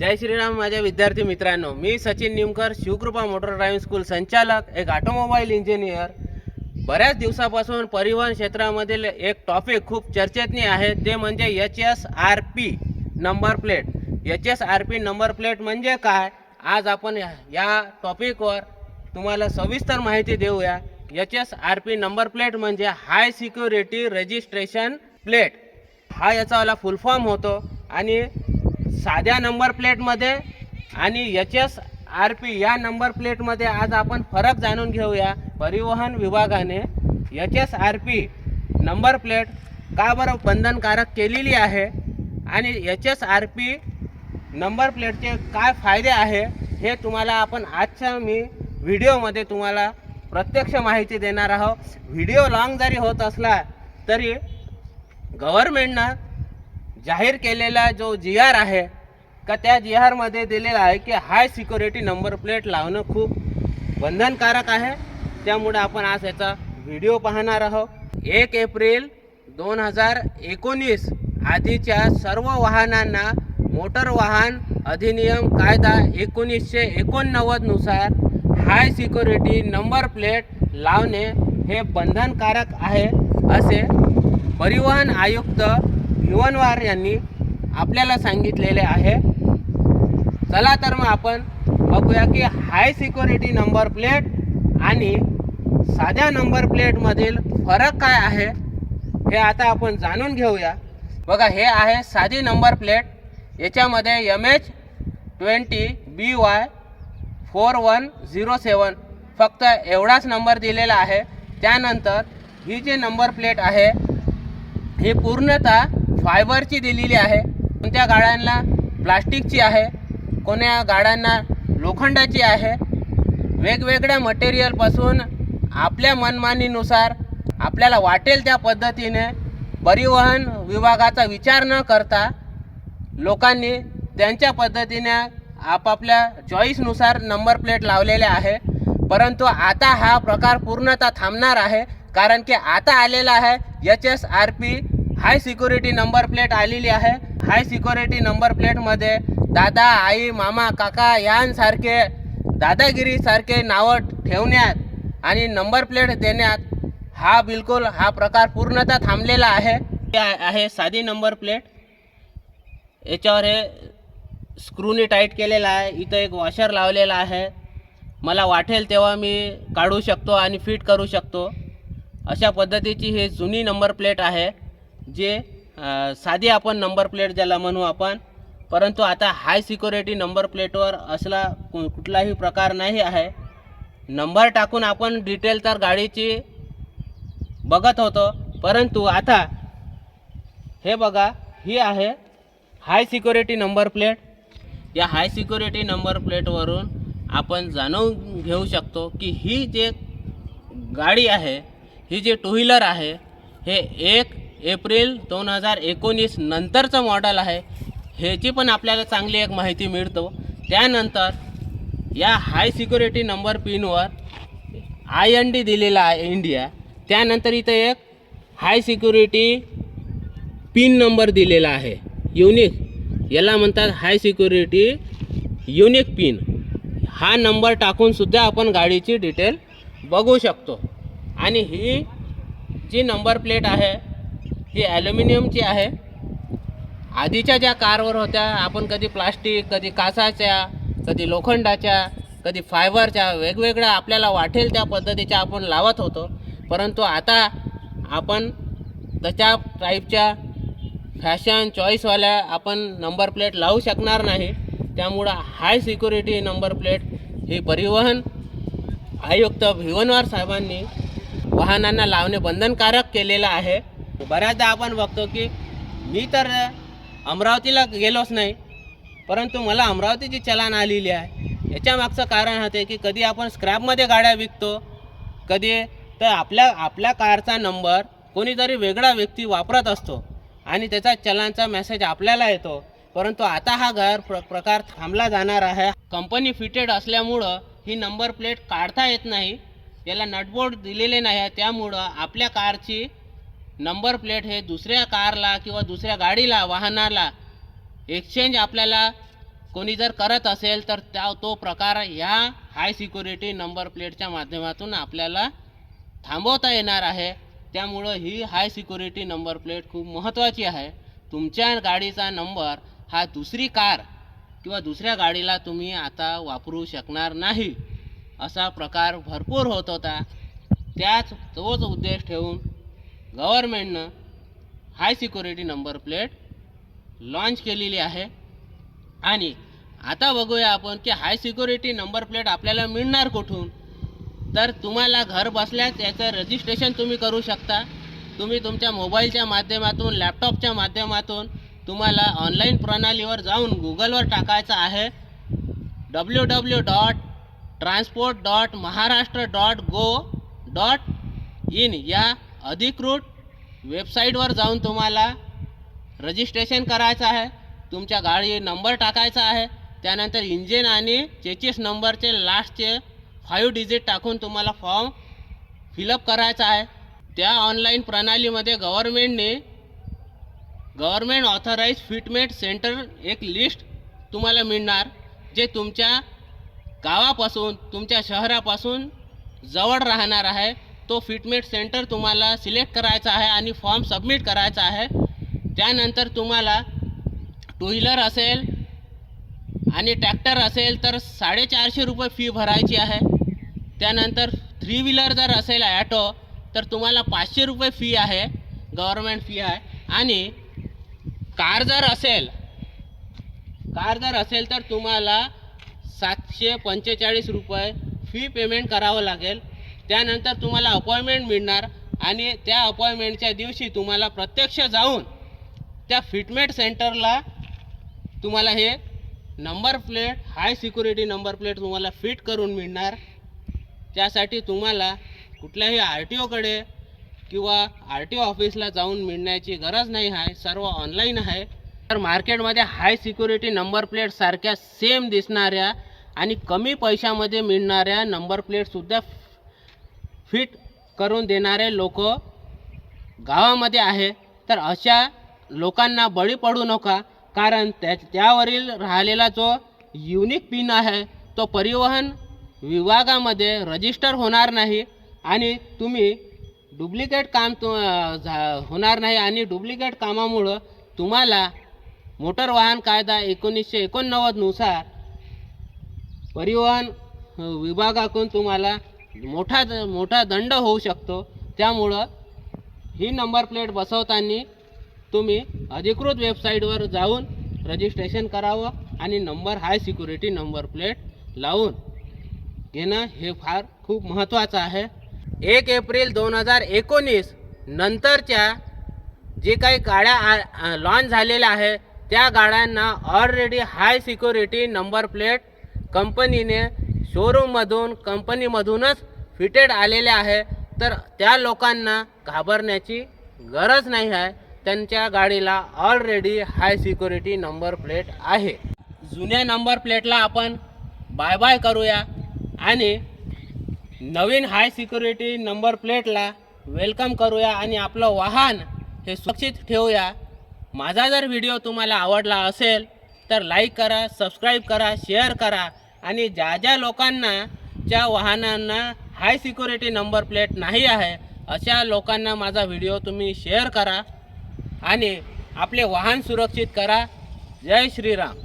जय श्रीराम माझ्या विद्यार्थी मित्रांनो. मी Sachin Nimkar Shivkrupa motor driving school संचालक एक ऑटोमोबाईल इंजिनियर. बऱ्याच दिवसापासून परिवहन क्षेत्रामधील एक टॉपिक खूप चर्चेतनी आहे ते म्हणजे H S R P number plate H S R P number plate म्हणजे काय? आज आपण या- या टॉपिकवर तुम्हाला सविस्तर माहिती देऊया. H S R P number plate म्हणजे हाय सिक्युरिटी रजिस्ट्रेशन प्लेट हा याचावाला फुल फॉर्म होतो आणि साध्या नंबर प्लेटमध्ये आणि एच एस आर पी या नंबर प्लेटमध्ये आज आपण फरक जाणून घेऊया. परिवहन विभागाने H S R P number plate का बरं बंधनकारक केलेली आहे आणि H S R P number प्लेटचे काय फायदे आहे हे तुम्हाला आपण आजच्या मी व्हिडिओमध्ये तुम्हाला प्रत्यक्ष माहिती देणार आहोत. व्हिडिओ लॉंग जरी होत असला तरी गव्हर्मेंटनं जाहीर केलेला जो जी आर आहे का त्या जी आरमध्ये दिलेला आहे की हाय सिक्युरिटी नंबर प्लेट लावणं खूप बंधनकारक आहे. त्यामुळे आपण आज याचा व्हिडिओ पाहणार आहोत. एक एप्रिल दोन हजार एकोणीस आधीच्या सर्व वाहनांना मोटर वाहन अधिनियम कायदा एकोणीसशे एकोणनव्वदनुसार हाय सिक्युरिटी नंबर प्लेट लावणे हे बंधनकारक आहे असे परिवहन आयुक्त भिवनवार यांनी आपल्याला सांगितलेले आहे. चला तर मग आपण बघूया की हाय सिक्युरिटी नंबर प्लेट आणि साध्या नंबर प्लेटमधील फरक काय आहे हे आता आपण जाणून घेऊया. बघा हे आहे साधी नंबर प्लेट याच्यामध्ये M H twenty B Y four one zero seven फक्त एवढाच नंबर दिलेला आहे. त्यानंतर ही जी नंबर प्लेट आहे ही पूर्णतः फायबरची दिलेली आहे. कोणत्या गाड्यांना प्लास्टिकची आहे कोण्या गाड्यांना लोखंडाची आहे वेगवेगळ्या मटेरियलपासून आपल्या मनमानीनुसार आपल्याला वाटेल त्या पद्धतीने परिवहन विभागाचा विचार न करता लोकांनी त्यांच्या पद्धतीने आपापल्या चॉईसनुसार नंबर प्लेट लावलेले आहे. परंतु आता हा प्रकार पूर्णतः थांबणार आहे. कारण की आता आलेला आहे H S R P high security number plate आलेली आहे. हाय सिक्युरिटी नंबर प्लेटमध्ये दादा आई मामा काका यांसारखे दादागिरीसारखे नावं ठेवण्यात आणि नंबर प्लेट देण्यात हा बिलकुल हा प्रकार पूर्णतः थांबलेला आहे. हे आहे साधी नंबर प्लेट. याच्यावर हे स्क्रूनी टाईट केलेला आहे. इथं एक वॉशर लावलेला आहे. मला वाटेल तेव्हा मी काढू शकतो आणि फिट करू शकतो. अशा पद्धतीची ही जुनी नंबर प्लेट आहे. जे साधी आपण नंबर प्लेट ज्याला म्हणू आपण परंतु आता हाय सिक्युरिटी नंबर प्लेटवर असला कु- कुठलाही प्रकार नाही आहे. नंबर टाकून आपण डिटेल तर गाडीची बघत होतो परंतु आता हे बघा ही आहे हाय सिक्युरिटी नंबर प्लेट या हाय सिक्युरिटी नंबर प्लेटवरून आपण जाणून घेऊ शकतो की ही जे गाडी आहे ही जे टू व्हीलर आहे हे एक एप्रिल दोन हजार एकोणीस नंतरचं मॉडेल आहे. ह्याची पण आपल्याला चांगली एक माहिती मिळतो. त्यानंतर या हाय सिक्युरिटी नंबर पिनवर आय एन डी दिलेला आहे इंडिया त्यानंतर इथं एक हाय सिक्युरिटी पिन नंबर दिलेला आहे. युनिक याला म्हणतात हाय सिक्युरिटी युनिक पिन हा नंबर टाकूनसुद्धा आपण गाडीची डिटेल बघू शकतो. आणि ही जी नंबर प्लेट आहे ही ॲल्युमिनियमची आहे. आधीच्या ज्या कारवर होत्या आपण कधी प्लास्टिक कधी कासाच्या कधी लोखंडाच्या कधी फायबरच्या वेगवेगळ्या आपल्याला वाटेल त्या पद्धतीच्या आपण लावत होतो. परंतु आता आपण त्याच्या टाईपच्या फॅशन चॉईसवाल्या आपण नंबर प्लेट लावू शकणार नाही. त्यामुळं हाय सिक्युरिटी नंबर प्लेट ही परिवहन आयुक्त भिवनवार साहेबांनी वाहनांना लावणे बंधनकारक केलेलं आहे. बऱ्याचदा आपण बघतो की मी तर अमरावतीला गेलोच नाही परंतु मला अमरावतीची चलान आलेली आहे. याच्या मागचं कारण होते की कधी आपण स्क्रॅपमध्ये गाड्या विकतो कधी तर आपल्या आपल्या कारचा नंबर कोणीतरी वेगळा व्यक्ती वापरत असतो आणि त्याचा चलानचा मेसेज आपल्याला येतो. परंतु आता हा गैर प्र प्रकार थांबला जाणार आहे. कंपनी फिटेड असल्यामुळं ही नंबर प्लेट काढता येत नाही याला नटबोर्ड दिलेले नाही आहे. त्यामुळं आपल्या कारची नंबर प्लेट हे दुसऱ्या कारला किंवा दुसऱ्या गाडीला वाहनाला एक्सचेंज आपल्याला कोणी जर करत असेल तर त्या तो प्रकार ह्या हाय सिक्युरिटी नंबर प्लेटच्या माध्यमातून आपल्याला थांबवता येणार आहे. त्यामुळं ही हाय सिक्युरिटी नंबर प्लेट खूप महत्त्वाची आहे. तुमच्या गाडीचा नंबर हा दुसरी कार किंवा दुसऱ्या गाडीला तुम्ही आता वापरू शकणार नाही. असा प्रकार भरपूर होत होता. त्याच तोच उद्देश ठेवून गव्हर्मेंटनं high security number plate launch केलेली आहे. आणि आता बघूया आपण की हाय सिक्युरिटी नंबर प्लेट आपल्याला मिळणार कुठून? तर तुम्हाला घर बसल्याच याचं रजिस्ट्रेशन तुम्ही करू शकता. तुम्ही तुमच्या मोबाईलच्या माध्यमातून लॅपटॉपच्या माध्यमातून तुम्हाला ऑनलाईन प्रणालीवर जाऊन गुगलवर टाकायचं आहे. W W dot transport dot Maharashtra dot gov dot in या अधिकृत वेबसाईटवर जाऊन तुम्हाला रजिस्ट्रेशन करायचं आहे तुमच्या गाडी नंबर टाकायचा आहे त्यानंतर इंजिन आणि चेचिस नंबरचे लास्टचे फाईव्ह डिजिट टाकून तुम्हाला फॉर्म फिलअप करायचा आहे. त्या ऑनलाईन प्रणालीमध्ये गव्हर्मेंटने गव्हर्मेंट ऑथराईज फिटमेंट सेंटर एक लिस्ट तुम्हाला मिळणार जे तुमच्या गावापासून तुमच्या शहरापासून जवळ राहणार आहे. तो फिटमेट सेंटर तुम्हाला सिलेक्ट करायचा आहे आणि फॉर्म सबमिट करायचा आहे. त्यानंतर तुम्हाला टू व्हीलर असेल आणि ट्रॅक्टर असेल तर साडेचारशे रुपये फी भरायची आहे. त्यानंतर थ्री व्हीलर जर असेल ॲटो तर तुम्हाला पाचशे रुपये फी आहे गव्हर्मेंट फी आहे. आणि कार जर असेल कार जर असेल तर तुम्हाला सातशे पंचेचाळीस रुपये फी पेमेंट करावं लागेल. त्यानंतर तुम्हाला अपॉइंटमेंट मिळणार आणि त्या अपॉइंटमेंटच्या दिवशी तुम्हाला प्रत्यक्ष जाऊन त्या फिटमेट सेंटरला तुम्हाला हे number plate high security number plate तुम्हाला फिट करून मिळणार. त्यासाठी तुम्हाला कुठल्याही आर टी ओकडे किंवा आर टी ओ ऑफिसला जाऊन मिळण्याची गरज नाही आहे सर्व ऑनलाईन आहे. तर मार्केटमध्ये हाय सिक्युरिटी नंबर प्लेट सारख्या सेम दिसणाऱ्या आणि कमी पैशामध्ये मिळणाऱ्या नंबर प्लेटसुद्धा फिट करून देणारे लोक गावामध्ये आहे तर अशा लोकांना बळी पडू नका कारण त्या त्यावरील राहिलेला जो युनिक पिन आहे तो परिवहन विभागामध्ये रजिस्टर होणार नाही आणि तुम्ही डुप्लिकेट काम तु झा होणार नाही आणि डुप्लिकेट कामामुळं तुम्हाला मोटर वाहन कायदा एकोणीसशे एकोणनव्वदनुसार परिवहन विभागाकडून तुम्हाला मोठा द- मोठा दंड होऊ शकतो. त्यामुळं ही नंबर प्लेट बसवताना तुम्ही अधिकृत वेबसाईटवर जाऊन रजिस्ट्रेशन करावं आणि number high security number plate लावून घेणं हे फार खूप महत्त्वाचं आहे. एक एप्रिल दोन हजार एकोणीस नंतरच्या जे काही गाड्या लॉन्च झालेल्या आहे त्या गाड्यांना already high security number plate कंपनीने शोरूममधून कंपनीमधूनच फिटेड आलेले आहे. तर त्या लोकांना घाबरण्याची गरज नाही आहे. त्यांच्या गाडीला already high security number plate आहे. जुन्या नंबर प्लेटला आपण बाय बाय करूया. आणि नवीन हाय सिक्युरिटी नंबर प्लेटला वेलकम करूया. आणि आपलं वाहन हे सुरक्षित ठेवूया. माझा जर व्हिडिओ तुम्हाला आवडला असेल तर लाईक करा सबस्क्राईब करा शेअर करा. आणि ज्या ज्या लोकांना ज्या वाहनांना हाय सिक्युरिटी नंबर प्लेट नाही आहे अशा लोकांना माझा व्हिडिओ तुम्ही शेअर करा आणि आपले वाहन सुरक्षित करा. जय श्रीराम.